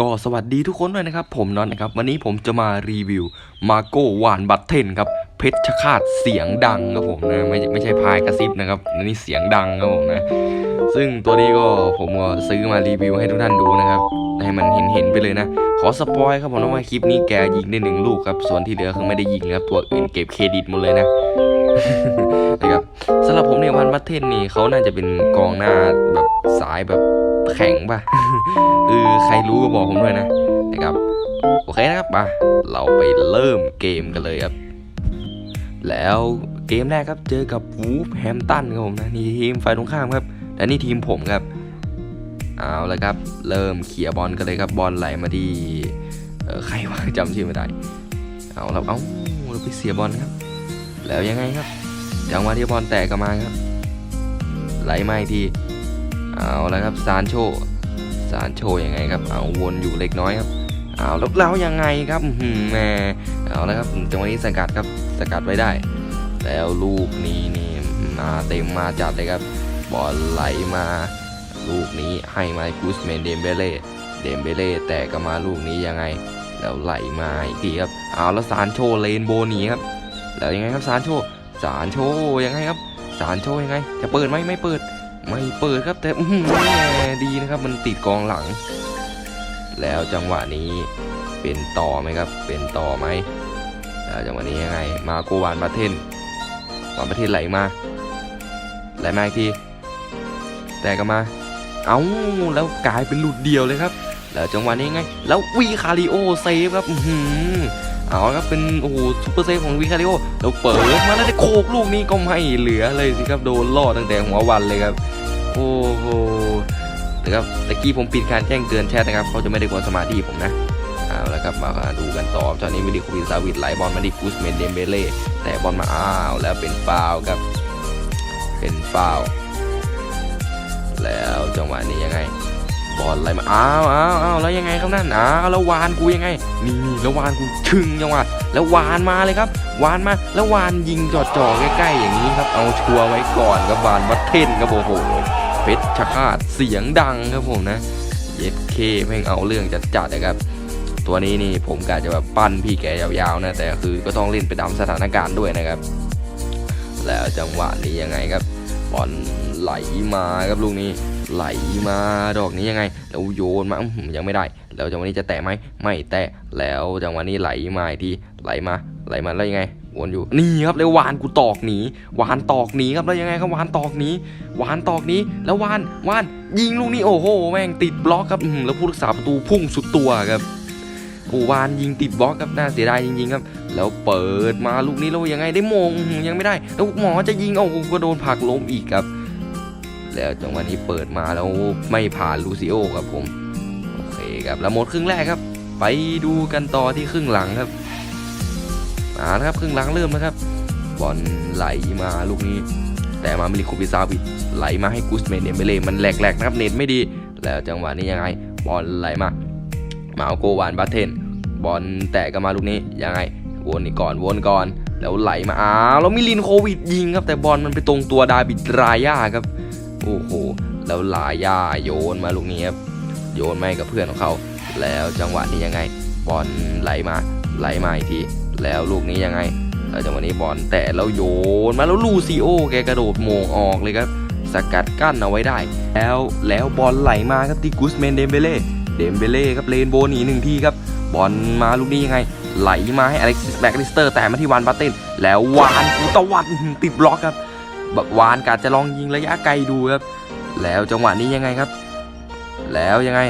ก็สวัสดีทุกคนด้วยนะครับ ผมน็อตนะครับ วันนี้ผมจะมารีวิวมาโก้วานบัตเทนครับ เพชรชคาตเสียงดังครับผมนะไม่ไม่ใช่พายกระซิบนะครับอันนี่เสียงดังครับผมนะ ซึ่งตัวนี้ก็ผมก็ซื้อมารีวิวให้ทุกท่านดูนะครับ ให้มันเห็นเห็นไปเลยนะ ขอสปอยครับผมนะว่าคลิปนี้แกยิงได้หนึ่งลูกครับ ส่วนที่เหลือคือไม่ได้ยิงครับตัวอื่นเก็บเครดิตหมดเลยนะนะครับสำหรับผมในวันบัตเทนนี่เขาน่าจะเป็นกองหน้าแบบสายแบบ แข็งป่ะคือใครรู้ก็บอกผมด้วยนะนะครับ โอเคนะครับมาเราไปเริ่มเกมกันเลยครับ แล้วเกมแรกครับเจอกับวูฟแฮมตันครับผมนะนี่ทีมฝ่ายตรงข้ามครับและนี่ทีมผมครับเอาละครับ เริ่มเขี่ยบอลกันเลยครับบอลไหลมาที่ใครวะจำชื่อไม่ได้เอาแล้วเอาเราไปเสียบอลครับ แล้วยังไงครับจังหวะที่บอลแตกกลับมาครับ ไหลมาอีกที เอาแล้วครับซานโชซานโชยังไงครับเอาวนอยู่เล็กน้อยครับเอาแล้วแล้วยังไงครับแหม่เอาแล้วครับจังหวะนี้สกัดครับสกัดไว้ได้ แล้วลูกนี้นี่มาเต็มมาจัดเลยครับบอลไหลมา ลูกนี้ให้มากูสเมนเดมเบเล่เดมเบเล่แต่ก็มาลูกนี้ยังไง แล้วไหลมาอีกทีครับเอาแล้วซานโชเลนโบนีครับแล้วยังไงครับซานโชซานโชยังไงครับซานโชยังไง จะเปิดไหมไม่เปิด ไม่เปิดครับแต่อืแหมดีนะครับ มันติดกองหลัง แล้วจังหวะนี้เป็นต่อไหมครับ เป็นต่อไหมแล้วจังหวะนี้ยังไง มาโกวานประเทนวานประเทนไหลมาไหลมาอีกทีแต่ก็มา เอาแล้วกลายเป็นหลุดเดียวเลยครับ แล้วจังหวะนี้ยังไง แล้ววีคาริโอเซฟครับอื้อหือเอาครับเป็นโอ้โหซูเปอร์เซฟของวีคาริโอแล้วเปิดมาแล้วได้โคกลูกนี้ก็ไม่เหลือเลยสิครับโดนล่อตั้งแต่หัววันเลยครับ โอ้โหนะครับตะกี้ผมปิดการแจ้งเตือนแชทนะครับเขาจะไม่ได้กวนสมาธิผมนะเอาละครับมาดูกันต่อตอนนี้มิลิโควินซาวิดไหลบอลมาที่กูสเมนเดมเบเล่แต่บอลมาอ้าวแล้วเป็นฟาวครับเป็นฟาวแล้วจังหวะนี้ยังไง บอลไหลมาอ้าวอ้าวอ้าวแล้วยังไงครับนั่นอ้าวแล้ววานกูยังไง นี่นี่แล้ววานกูชึงจังหวะแล้ววานมาเลยครับ วานมาแล้ววานยิงจ่อๆใกล้ๆอย่างนี้ครับเอาชัวร์ไว้ก่อนครับวานวัดเทนครับโอ้โห เพชรชคาดเสียงดังครับผมนะเย็ดเคแม่งเอาเรื่องจัดๆนะครับ ตัวนี้นี่ผมกะจะแบบปั้นพี่แกยาวๆนะ แต่คือก็ต้องเล่นไปตามสถานการณ์ด้วยนะครับ แล้วจังหวะนี้ยังไงครับบอลไหลมาครับลูกนี้ไหลมาดอกนี้ยังไง แล้วโยนมาอื้อหือยังไม่ได้ แล้วจังหวะนี้จะแตะไหมไม่แตะแล้วจังหวะนี้ไหลมาทีไหลมาไหลมาแล้วยังไง วนอยู่นี่ครับแล้ววานกูตอกหนีวานตอกหนีครับแล้วยังไงครับวานตอกหนีวานตอกหนีแล้ววานวานยิงลูกนี้โอ้โหแม่งติดบล็อกครับแล้วผู้รักษาประตูพุ่งสุดตัวครับโอ้วานยิงติดบล็อกครับน่าเสียดายจริงๆครับ แล้วเปิดมาลูกนี้แล้วยังไงได้มงอื้อหือยังไม่ได้ แล้วหมอจะยิงโอ้โหก็โดนผักล้มอีกครับแล้วจังหวะนี้เปิดมาแล้วไม่ผ่านลูซิโอครับผมโอเคครับแล้วหมดครึ่งแรกครับ ไปดูกันต่อที่ครึ่งหลังครับ มาแล้วครับครึ่งหลังเริ่มนะครับ บอลไหลมาลูกนี้ แต่มามิลิโควิซาวิดไหลมาให้กุสเมนเนเมเล่มันแหลกๆนะครับเน็ตไม่ดี แล้วจังหวะนี้ยังไง บอลไหลมามาเอาโกวานบาเทน บอลแตะกันมาลูกนี้ยังไงวนอีกก่อนวนก่อน แล้วไหลมาอ้าวแล้วมิลินโควิดยิงครับแต่บอลมันไปตรงตัวดาบิดรายาครับโอ้โหแล้วลายาโยนมาลูกนี้ครับโยนไมาให้กับเพื่อนของเขา แล้วจังหวะนี้ยังไง บอลไหลมาไหลมาอีกที แล้วลูกนี้ยังไงแล้วจังหวะนี้บอลแตะแล้วโยนมาแล้วลูซิโอแกกระโดดโมงออกเลยครับ สกัดกั้นเอาไว้ได้ แล้วแล้วบอลไหลมาครับที่กุสเมนเดมเบเล่เดมเบเล่ครับเลนโบนีหนึ่งทีครับบอลมาลูกนี้ยังไง ไหลมาให้อเล็กซิสแบ็กลิสเตอร์แต่มาที่วานบัตเตนแล้ววานกูตะวัดติดบล็อกครับแบบวานกาจะลองยิงระยะไกลดูครับ แล้วจังหวะนี้ยังไงครับ แล้วยังไง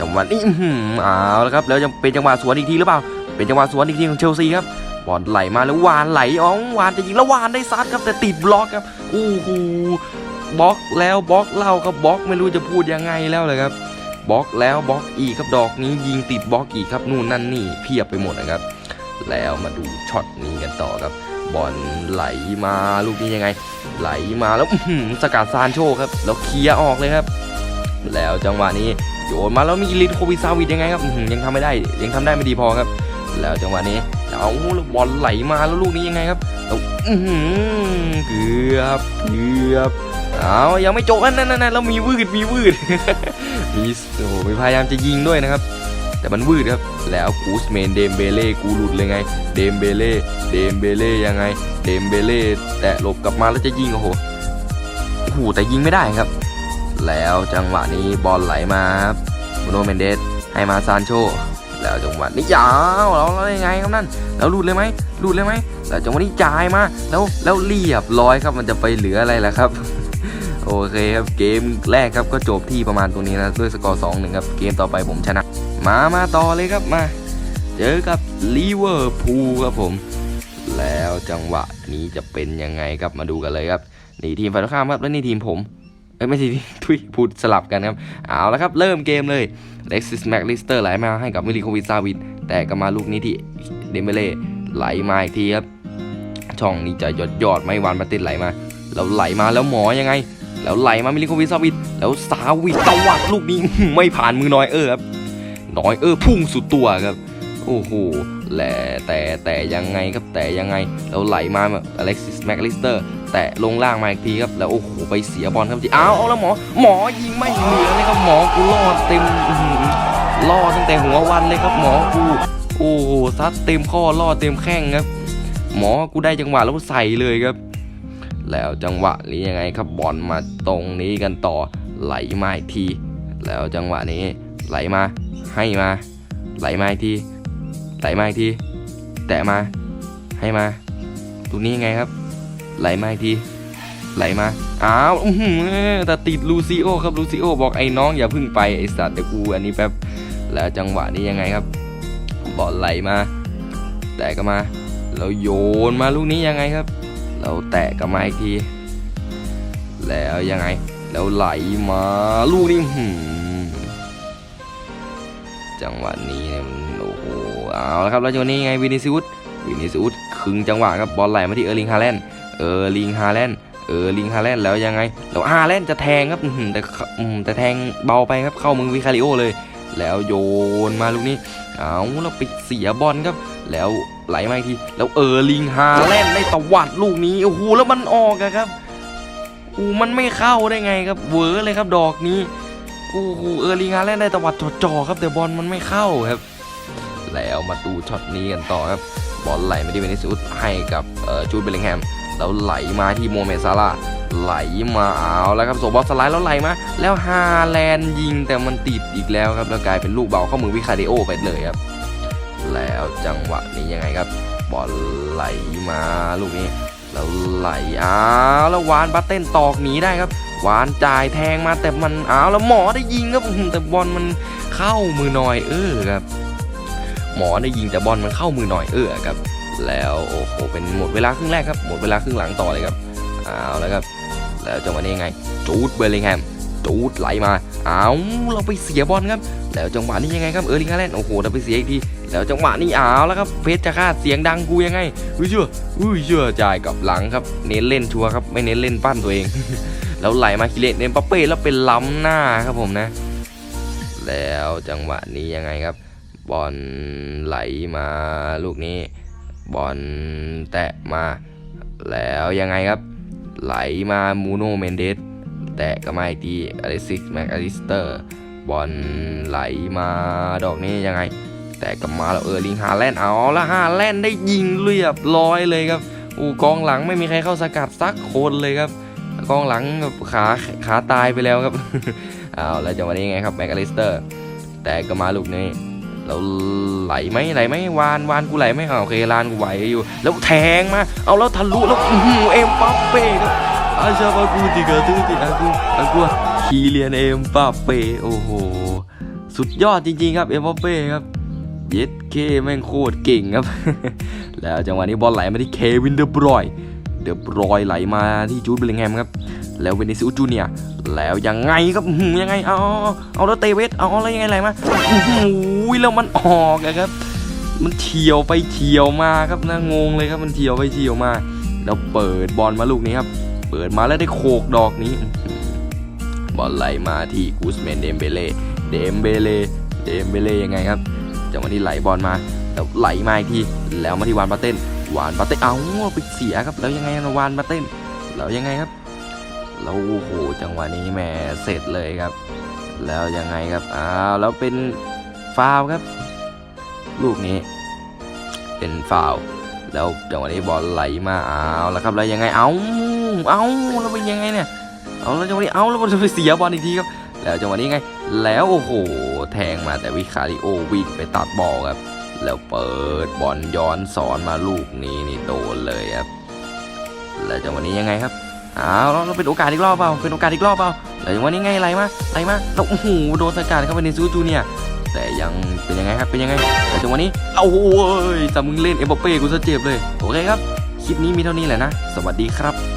จังหวะนี้อื้อหือเอาแล้วครับ แล้วยังเป็นจังหวะสวนอีกทีหรือเปล่า เป็นจังหวะสวนอีกทีของเชลซีครับบอลไหลมาแล้ววานไหลอ๋อวานจะยิงแล้ววานได้ซัดครับแต่ติดบล็อกครับอู้หูบล็อกแล้วบล็อกเล่าครับบล็อกไม่รู้จะพูดยังไงแล้วเลยครับบล็อกแล้วบล็อกอีกครับดอกนี้ยิงติดบล็อกอีกครับนู่นนั่นนี่เพียบไปหมดนะครับ แล้วมาดูช็อตนี้กันต่อครับบอลไหลมาลูกนี้ยังไง ไหลมาแล้วหือสกัดซานโชครับแล้วเคลียร์ออกเลยครับ แล้วจังหวะนี้โยนมาแล้วมีลินโควิซาวิดยังไงครับยังทำไม่ได้ยังทำได้ไม่ดีพอครับ แล้วจังหวะนี้เอาแล้วบอลไหลมาแล้วลูกนี้ยังไงครับแล้วอื้อเกือบเกือบเอายังไม่จบนั่นนั่นแล้วมีวืดมีวืดมีโอ้โหพยายามจะยิงด้วยนะครับ แต่มันวืดครับแล้วกูสเมนเดมเบเล่กูหลุดเลยไง เดมเบเล่เดมเบเล่ยังไง เดมเบเล่แตะหลบกลับมาแล้วจะยิงโอ้โหโอ้โหแต่ยิงไม่ได้ครับ แล้วจังหวะนี้บอลไหลมาครับบูโนเมนเดสให้มาซานโช แล้วจังหวะนี้ยาวแล้วแล้วยังไงครับนั่นแล้วหลุดเลยไหมหลุดเลยไหมแล้วจังหวะนี้จ่ายมาแล้วแล้วเรียบร้อยครับมันจะไปเหลืออะไรล่ะครับโอเคครับเกมแรกครับก็จบที่ประมาณตรงนี้นะด้วยสกอร์2 1ครับเกมต่อไปผมชนะ มามาต่อเลยครับมา เจอกับลิเวอร์พูลครับผม แล้วจังหวะนี้จะเป็นยังไงครับมาดูกันเลยครับนี่ทีมฝ่ายตรงข้ามครับแล้วนี่ทีมผม เอ้ยไม่ใช่ทุยพูดสลับกันครับเอาละครับ เริ่มเกมเลยเล็กซิสแม็กลิสเตอร์ไหลมาให้กับมิลิโควิซาวินแต่ก็มาลูกนี้ที่เดมเบเล่ไหลมาอีกทีครับช่องนี้จะยอดยอดไม่หวานมาติดไหลมาแล้วไหลมาแล้วหมอยังไง แล้วไหลมามิลิโควิซาวินแล้วซาวินตวัดลูกนี้ไม่ผ่านมือน้อยเออครับน้อยเออพุ่งสุดตัวครับโอ้โหแหละแต่แต่ยังไงครับแต่ยังไงแล้วไหลมาอเล็กซิสแม็กลิสเตอร์ แตะลงล่างมาอีกทีครับแล้วโอ้โหไปเสียบอลครับจีอ้าวเอาแล้วหมอหมอยิงไม่เหลือเลยครับหมอกูรอดเต็มอื้อหือรอดตั้งแต่หัววันเลยครับหมอกูโอ้โหซัดเต็มข้อรอดเต็มแข้งครับ หมอกูได้จังหวะแล้วใส่เลยครับ แล้วจังหวะนี้ยังไงครับบอลมาตรงนี้กันต่อไหลมาอีกที แล้วจังหวะนี้ไหลมาให้มา ไหลมาอีกทีไหลมาอีกที แตะมาให้มาตรงนี้ยังไงครับ ไหลมาอีกทีไหลมาอ้าวอือแต่ติดลูซิโอครับลูซิโอบอกไอ้น้องอย่าพึ่งไปไอ้สัตว์เดี๋ยวกูอันนี้แป๊บแล้วจังหวะนี้ยังไงครับบอลไหลมา แตะก็มาแล้วโยนมาลูกนี้ยังไงครับ เราแตะกลับมาอีกที แล้วยังไง แล้วไหลมาลูกนี้จังหวะนี้เนี่ยโอ้โหเอาละครับแล้วจังหวะนี้ยังไงวินิซิอุสวินิซิอุสคึงจังหวะครับบอลไหลมาที่เออร์ลิงฮาแลนด์ เออร์ลิงฮาแลนด์เออร์ลิงฮาแลนด์แล้วยังไงแล้วฮาแลนด์จะแทงครับแต่แต่แทงเบาไปครับเข้ามือวิคาริโอเลย แล้วโยนมาลูกนี้เอาแล้วไปเสียบอลครับ แล้วไหลมาอีกทีแล้วเออร์ลิงฮาแลนด์ได้ตวัดลูกนี้โอ้โหแล้วมันออกครับโอ้มันไม่เข้าได้ไงครับเวอร์เลยครับดอกนี้โอ้โหเออร์ลิงฮาแลนด์ได้ตวัดจ่อๆครับแต่บอลมันไม่เข้าครับ แล้วมาดูช็อตนี้กันต่อครับบอลไหลไมาที่เวนิสุสให้กับจูดเบลลิงแฮม แล้วไหลมาที่โมเมซาร่าไหลมาเอาแล้วครับโซบอลสไลด์แล้วไหลมาแล้วฮาแลนด์ยิงแต่มันติดอีกแล้วครับแล้วกลายเป็นลูกเบาเข้ามือวิคาเดโอไปเลยครับ แล้วจังหวะนี้ยังไงครับ บอลไหลมาลูกนี้แล้วไหลอ้าวแล้ววานบัตเต้นตอกหนีได้ครับ วานจ่ายแทงมาแต่มันอ้าวแล้วหมอได้ยิงครับแต่บอลมันเข้ามือหน่อยเออครับ หมอได้ยิงแต่บอลมันเข้ามือหน่อยเออครับ แล้วโอ้โหเป็นหมดเวลาครึ่งแรกครับหมดเวลาครึ่งหลังต่อเลยครับเอาแล้วครับแล้วจังหวะนี้ยังไงจูดเบลลิงแฮมจูดไหลมาเอาเราไปเสียบอลครับแล้วจังหวะนี้ยังไงครับเออร์ลิงฮาแลนด์โอ้โหเราไปเสียอีกทีแล้วจังหวะนี้เอาแล้วครับเพชรจะฆ่าเสียงดังกูยังไงอุ้ยเชื่ออุ้ยเชื่อจ่ายกับหลังครับเน้นเล่นชัวร์ครับไม่เน้นเล่นปั้นตัวเอง แล้วไหลมาคิเลนเนมปาเป้แล้วเป็นล้ำหน้าครับผมนะ แล้วจังหวะนี้ยังไงครับบอลไหลมาลูกนี้ บอลแตะมาแล้วยังไงครับ ไหลมามูโนเมนเดสแตะก็มาอีอลิซิกแม็กอลิสเตอร์บอลไหลมาดอกนี้ยังไง แต่กลับมาแล้วเออร์ลิงฮาแลนด์เอาละฮาแลนด์ได้ยิงเรียบร้อยเลยครับอูกองหลังไม่มีใครเข้าสกัดสักคนเลยครับ กองหลังแบบขาขาตายไปแล้วครับเอาแล้วจังหวะนี้ยังไงครับแม็กอลิสเตอร์ แต่ก็มาลูกนี้ แล้วไหลไหมไหลไหมวานวานกูไหลไหมอ่าโอเคลานกูไหวอยู่ แล้วแทงมาเอาแล้วทะลุแล้วหือเอ็มปัปเป้ครับอาชาบากูติกาตูติอากูอากูคีเลียนเอ็มปัปเป้โอ้โหสุดยอดจริงๆครับเอ็มปัปเป้ครับเย็ดเคแม่งโคตรเก่งครับ แล้วจังหวะนี้บอลไหลมาที่เควินเดอบรอย เดอบรอยไหลมาที่จูดเบลลิงแฮมครับ แล้วเวนิซิอุจูเนียแล้วยังไงครับยังไงเอาเอาแล้วเตเวสเอาแล้วยังไงไหลมาโอ้โหแล้วมันออกอะครับ มันเฉียวไปเฉียวมาครับนะงงเลยครับมันเฉียวไปเฉียวมา แล้วเปิดบอลมาลูกนี้ครับ เปิดมาแล้วได้โขกดอกนี้ บอลไหลมาที่กูสเมนเดมเบเล่เดมเบเล่เดมเบเล่ยังไงครับจังหวะนี้ไหลบอลมาแล้วไหลมาอีกทีแล้วมาที่วานปาเต้น วานปาเต้นเอาไปเสียครับแล้วยังไงนะวานปาเต้นแล้วยังไงครับแล้วโอ้โหจังหวะนี้แม่เสร็จเลยครับ แล้วยังไงครับอ้าวแล้วเป็นฟาวล์ครับ ลูกนี้ เป็นฟาวล์แล้วจังหวะนี้บอลไหลมาเอาวแล้วครับแล้วยังไงเอาเอาแล้วเป็นยังไงเนี่ยเอาแล้วจังหวะนี้เอาแล้วบอลจะไปเสียบอลอีกทีครับ แล้วจังหวะนี้ไง แล้วโอ้โหแทงมาแต่วิคาริโอวิ่งไปตัดบอลครับ แล้วเปิดบอลย้อนสอนมาลูกนี้นี่โดนเลยครับแล้วจังหวะนี้ยังไงครับเอาวแล้วเป็นโอกาสอีกรอบเปล่าเป็นโอกาสอีกรอบเปล่าแล้วจังหวะนี้ไงไหลมาไหลมาแล้วโอ้โหโดนสกัดเข้าไปในซูจูเนี่ยแต่ยังเป็นยังไงครับเป็นยังไงแต่จังหวะนี้เอาโอ้ยแต่มึงเล่นเอ็มบัปเป้กูซะเจ็บเลยโอเคครับคลิปนี้มีเท่านี้แหละนะ สวัสดีครับ